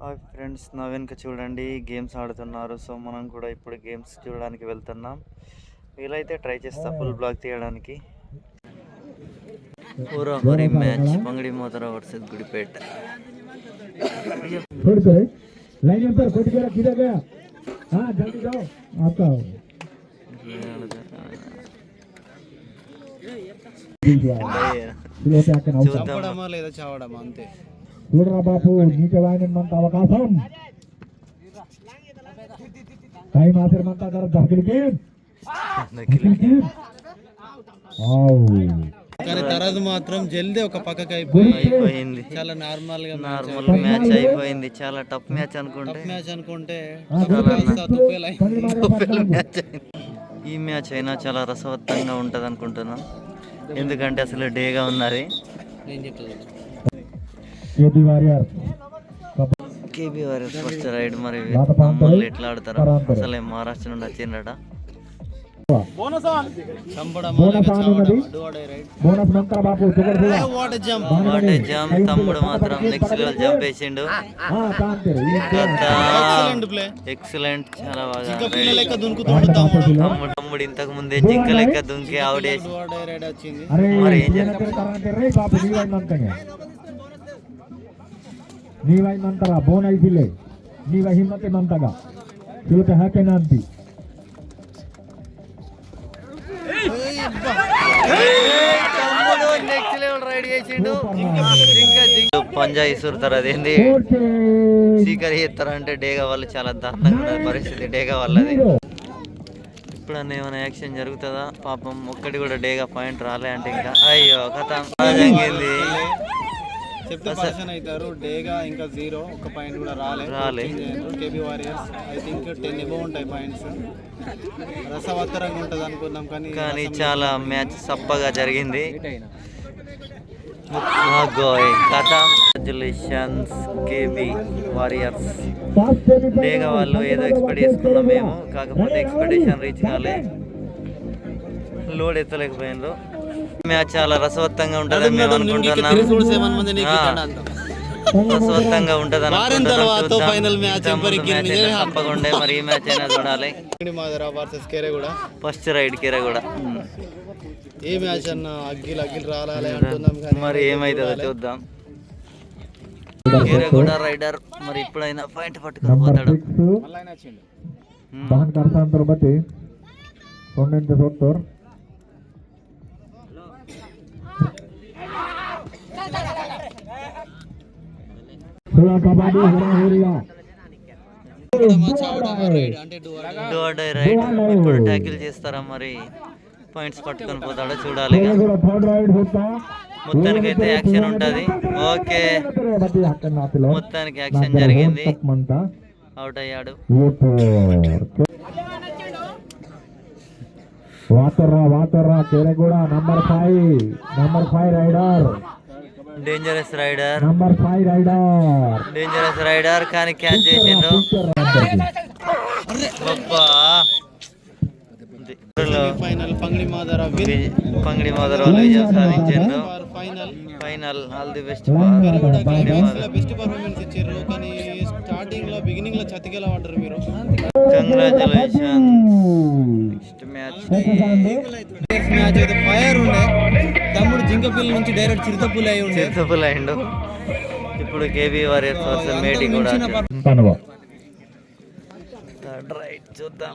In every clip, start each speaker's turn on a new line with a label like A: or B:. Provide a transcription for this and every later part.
A: Hi friends నా వెనుక చూడండి గేమ్స్ ఆడుతున్నారు. సో మనం కూడా ఇప్పుడు గేమ్స్ చూడడానికి వెళ్తున్నాం. వీలైతే ట్రై చేస్తా ఫుల్ బ్లాక్ తీయడానికి. పూరా హరి మ్యాచ్ మంగడి మోతర వర్సెస్ గుడిపేట.
B: అంతే.
C: చూడరా బాపు నీకు వాయినంత అవకాశం. టైం దహకిలికి. దహకిలికి.
B: కానీ తర్వాత మాత్రం జల్దీ ఒక పక్కకి అయిపోయి
A: అయిపోయింది.
B: చాలా నార్మల్గా
A: నార్మల్ మ్యాచ్ అయిపోయింది. చాలా టఫ్ మ్యాచ్ అనుకుంటే.
B: మ్యాచ్ అనుకుంటే.
A: మ్యాచ్ ఈ మ్యాచ్ అయినా చాలా రసవత్తంగా ఉంటుంది అనుకుంటున్నాం ఎందుకంటే అసలు డేగా ఉన్నది.
B: నేను చెప్తాను
C: AB warrior.
A: KB warriors first raid మరి. మామూలు ఎట్లా ఆడతారు. అసలే మహారాష్ట్ర నుండి వచ్చిండట
C: బోనస్ ఆన్.
A: తమ్ముడు మాత్రం నెక్స్ట్ లెవెల్ జంప్ వేసిండు.
B: ఎక్సలెంట్ ప్లే
A: ఎక్సలెంట్ చాలా బాగా
B: తమ్ముడు.
A: తమ్ముడు ఇంతకు ముందే జింక లెక్క దుంకి అవుట్ మరి ఏం
C: రే బాపు నీవైందంతగా నీవైందంతర ಬೋನ್ ಐಸಿಲೆ ನೀವ ಹಿಮ್ಮತ್ತೆ ನಂತಗ ತಿಳುಕ ಹಾಕೇನ ಅಂತಿ
A: తమ్ముడు నెక్స్ట్ లెవెల్ రైడ్ చేసిండు జింక జింక పంజా ఇసురుతారు అదేంది స్వీకరి చేస్తారంటే డేగా వాళ్ళు చాలా దారుణంగా ఉన్నది పరిస్థితి డేగా వాళ్ళది ఇప్పుడన్నా ఏమైనా యాక్షన్ జరుగుతుందా పాపం ఒక్కటి కూడా డేగా పాయింట్ రాలే అంటే ఇంకా అయ్యో కథ జరిగింది
B: చెప్తే పర్సన్ అవుతారు. డేగా ఇంకా జీరో. ఒక పాయింట్ కూడా రాలే.
A: రాలే.
B: KB warriors I think ten above ఉంటాయి పాయింట్స్ రసవత్తరంగా ఉంటుంది అనుకున్నాం కానీ
A: కానీ చాలా మ్యాచ్ సప్పగా జరిగింది. Congratulations KB warriors. డేగా వాళ్ళు ఏదో ఎక్స్పెక్ట్ చేసుకున్నాం మేము. కాకపోతే ఎక్స్పెక్టేషన్ రీచ్ కాలే. లోడ్ ఎత్తలేకపోయిండ్రు మ్యాచ్ చాలా రసవత్తంగా ఉంటుందని మేము అనుకుంటున్నాం. రసవత్తంగా
B: ఉంటదని తర్వాత ఫైనల్ మ్యాచ్
A: తప్పకుండా మరి ఈ మ్యాచ్ అయినా చూడాలి. Madara versus first raid Keraguda
B: A match అన్న అగ్గిలు అగ్గిలు రాలే అంటున్నాం
A: మరి ఏమైతుందో చూద్దాం. కేరగూడ రైడర్ మరి ఇప్పుడైనా పాయింట్ పట్టుకొని పోతాడు.
B: మళ్ళీ
A: దానికి అర్థం తరువాత 99 సోత్తర్ హురా చేస్తారా మరి పాయింట్స్ పట్టుకొని పోతాడో చూడాలి యాక్షన్ ఓకే మొత్తానికి యాక్షన్ జరిగింది అవుట్ అయ్యాడు
C: వాతర్రా వాతర్రా Keraguda number five number five raider
A: dangerous raider
C: number five raider
A: dangerous raider కానీ క్యాచ్ చేసిండు. గొప్ప
B: ఫైనల్ పంగిడి మాదరా
A: పంగిడి మొదలు విజయం సాధించిండు final final
B: all the best best performance ఇచ్చారు కానీ స్టార్టింగ్లో బిగినింగ్లో చతికేలా పడ్డారు మీరు.
A: Congratulation next match
B: next match అయితే ఫైర్ ఉండే. జింకపిల్ల నుంచి డైరెక్ట్ చిరుతపులి అయి ఉండే.
A: చిరుతపుల్ అయిండు ఇప్పుడు కేబీ వారియర్స్ వర్సెస్ మేటి కూడా థర్డ్ రైట్ చూద్దాం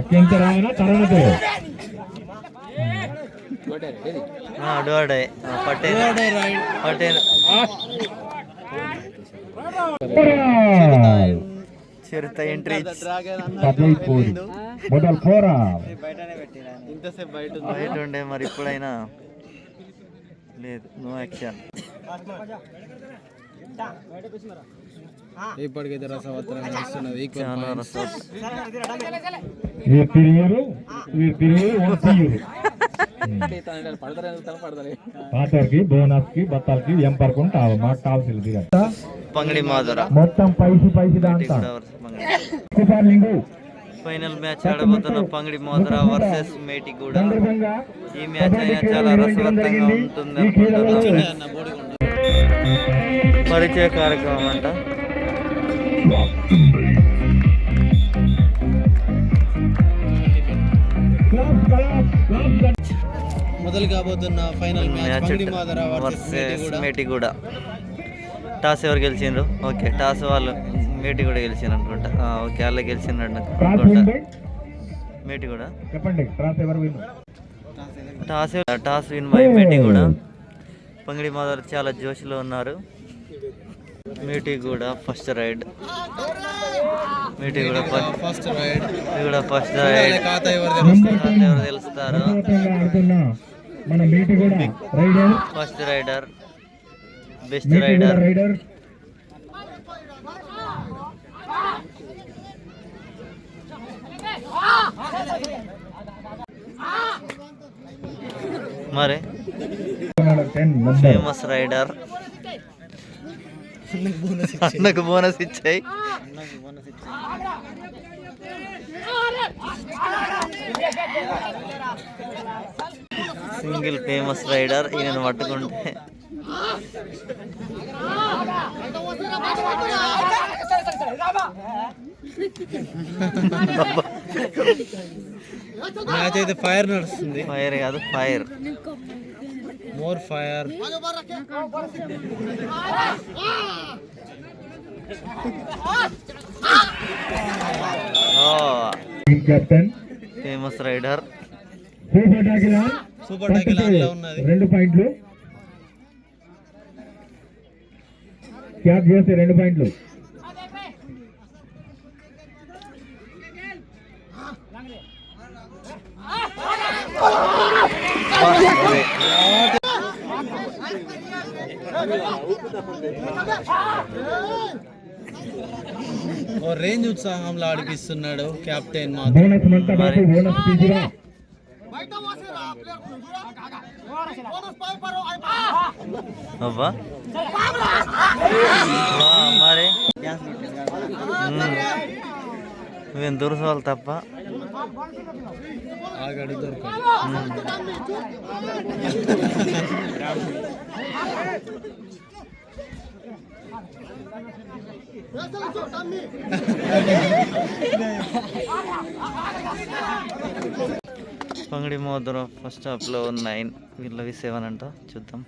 C: అత్యంత రాయన తరణతో
A: పటేల్. పటేల్. చిరుత ఎంట్రీ
C: పదైపోయి మొదల్ పోరా.
B: ఇంతసేపు బయట ఉంది.
A: బయట ఉండే మరి ఇప్పుడైనా. లేదు. నో యాక్షన్
B: ఇప్పటికైతే రసవత్తరం
A: చాలా
C: పాటర్కి బోనస్కి బత్తాలకి ఏం మాకు కావాల్సింది మొత్తం పైసి పైసి కుపార్లింగు
A: ఫైనల్ మ్యాచ్ ఆడబోతున్న పంగడి మోదరా వర్సెస్ మేటి కూడా
C: సందర్భంగా
A: ఈ మ్యాచ్ అయినా చాలా రసవత్తంగా ఉంటుంది పరిచయ కార్యక్రమం అంట.
B: మొదలు కాబోతున్న ఫైనల్ మ్యాచ్
A: కూడా. టాస్ ఎవరు గెలిచిండ్రు? ఓకే టాస్ వాళ్ళు. మేటి కూడా గెలిచిండ్రు అనుకుంటా. ఆ, ఓకే గెలిచిండ్రు
C: క్రాస్
A: అనుకుంటా. మేటి కూడా.
C: చెప్పండి క్రాస్ ఎవరు win?
A: Toss toss win by Meti కూడా. పంగిడి మాదర్ చాలా జోష్లో ఉన్నారు. మేటి కూడా ఫస్ట్ రైడ్ మేటి కూడా ఫస్ట్
B: రైడ్
A: కూడా ఫస్ట్ రైడ్
B: ఖాతా ఎవరు
A: తెలుస్తారు?
C: రసవత్తంగా ఆడుతున్న మన మీటి కూడా
A: raider first
C: raider best
A: raider
C: raider
A: మరి? ఫేమస్ రైడర్ అన్నకు బోనస్ ఇచ్చాయి. సింగిల్ ఫేమస్ రైడర్ ఈయనను పట్టుకుంటే.
B: అయితే ఫైర్ నడుస్తుంది.
A: ఫైర్ కాదు
B: fire.
C: More fire.
A: Famous raider.
C: Super టాకిలా
B: super tackle ఉన్నది.
C: రెండు పాయింట్లు. క్యాచ్ చేస్తే రెండు పాయింట్లు.
B: రేంజ్ ఉత్సాహంలో ఆడిపిస్తున్నాడు కెప్టెన్
A: అబ్బా. మరి. మ్మ్. దూరసవాళ్ళు తప్ప?
B: ఆగాడు దొరకదు
A: పంగడి మోదర ఫస్ట్ హాఫ్లో నైన్. వీళ్ళవి సెవెన్ అంట చూద్దాం.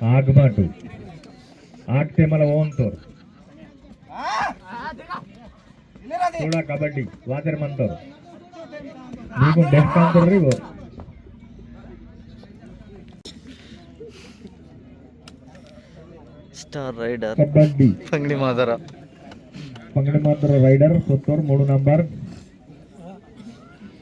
A: ఆగబాటు.
C: ఆడితే మన ఓన్తోర్ కూడా కబడ్డీ వాతర్ మంతోర్ నీకు డెఫ్ star raider. Kabaddi. Pangli
A: Madara
C: Pangli Madara raider సొత్తూర్
A: మూడు నంబర్.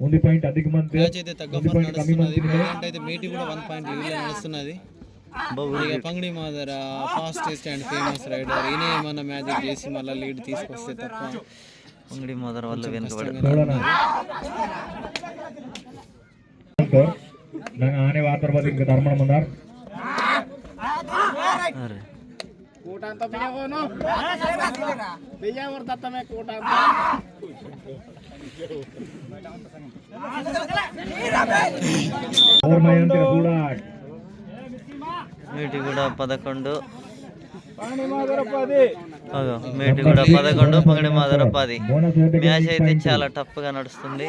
C: ఓన్లీ పాయింట్ అధిక
B: మంది మీటింగ్ కూడా వన్ పాయింట్ నడుస్తున్నది. ఇక Pangadi Madar fastest and famous raider ఈయన ఏమన్నా మ్యాజిక్ చేసి మళ్ళీ లీడ్ తీసుకొస్తే తప్ప
A: పంగడి మాదర వల్ల వెనుకబడి
C: ఆనే వార్తలు ఇంకా ధర్మం ఉన్నారు
A: అరే
C: ಅವ್ರ ಮೈ ಅಂತೀರ ಕೂಡ
A: మేటి కూడా పదకొండు అగో, మేటి కూడా పదకొండు పంగడి మాదర పది
C: ಬೋನಸ್
A: మ్యాచ్ అయితే చాలా టఫ్ గా నడుస్తుంది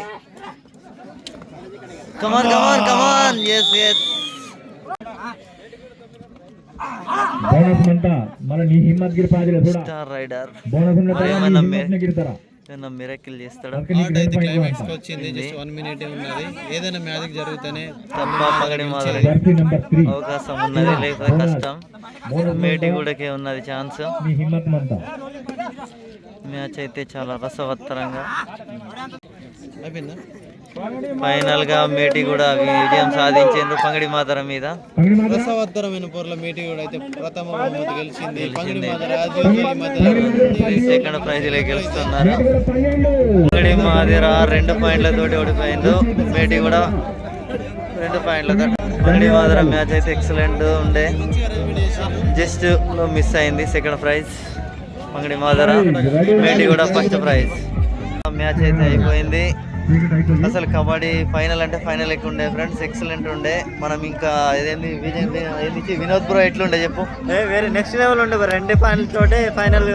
A: come on come on come on yes yes
C: bonus అంట. మన నీ హిమ్మత్ గిరి పాదిలో కూడా
A: స్టార్ రైడర్
C: బోనస్ మంట
A: ఏమన్నా
C: గిరితారా
A: ఏదైనా మిరాకిల్ చేస్తాడు?
B: ఆట అయితే
C: క్లైమాక్స్కి
B: వచ్చింది. జస్ట్ 1 మినిట్ ఉన్నది. ఏదైనా మ్యాజిక్ జరుగుతనే
A: తప్ప పగడి మొదలై
C: జర్సీ నంబర్ 3
A: అవకాశం ఉన్నది. లేక కష్టం. మేటి కూడాకే ఉన్నది ఛాన్స్
C: మీ హిమ్మత్ మంట
A: మ్యాచ్ అయితే చాలా రసవత్తరంగా.
B: అయిపోయిందా?
A: ఫైనల్గా మేటి కూడా విజయం సాధించేందుకు పంగడి మాతరం మీద.
B: రసవత్తరమైన పొరల మీటి కూడా అయితే ప్రథమ బహుమతి గెలిచింది.
A: సెకండ్ ప్రైజ్లో గెలుస్తున్నారు. పంగడి మాదిర రెండు పాయింట్లతోటి ఓడిపోయింది మేటి కూడా రెండు పాయింట్లతో పంగడి మాదిర మ్యాచ్ అయితే ఎక్సలెంట్ ఉండే. జస్ట్లో మిస్ అయింది సెకండ్ ప్రైజ్. పంగడి మాదర మేటి కూడా ఫస్ట్ ప్రైజ్. మ్యాచ్ అయితే అయిపోయింది. అసలు కబడ్డీ ఫైనల్ అంటే ఫైనల్ ఎక్కువ ఉండే ఫ్రెండ్స్ ఎక్సలెంట్ ఉండే. మనం ఇంకా ఇదేంది విజయ్ వినోద్ బ్రో ఎట్లుండే చెప్పు.
D: వేరే నెక్స్ట్ లెవెల్ ఉండే రెండు ఫైనల్ తోటే ఫైనల్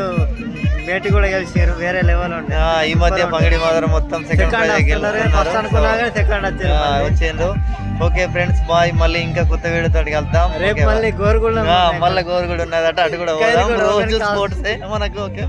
D: మేటి కూడా గెలిచారు వేరే లెవెల్ ఉండే.
A: ఆ, ఈ మధ్య పంగడి మాదర మొత్తం సెకండ్
D: సెకండ్ వచ్చారు
A: వచ్చిండ్రు ఓకే ఫ్రెండ్స్ బాయ్. మళ్ళీ ఇంకా కొత్త వీడియోతో వెళ్తాం
D: రేపు మళ్ళీ గోరుగుళ్ళ
A: ఆ, మళ్ళీ గోరు కూడా ఉన్నదట అటు కూడా పోదాం. రోజు స్పోర్ట్స్ మనకు ఓకే.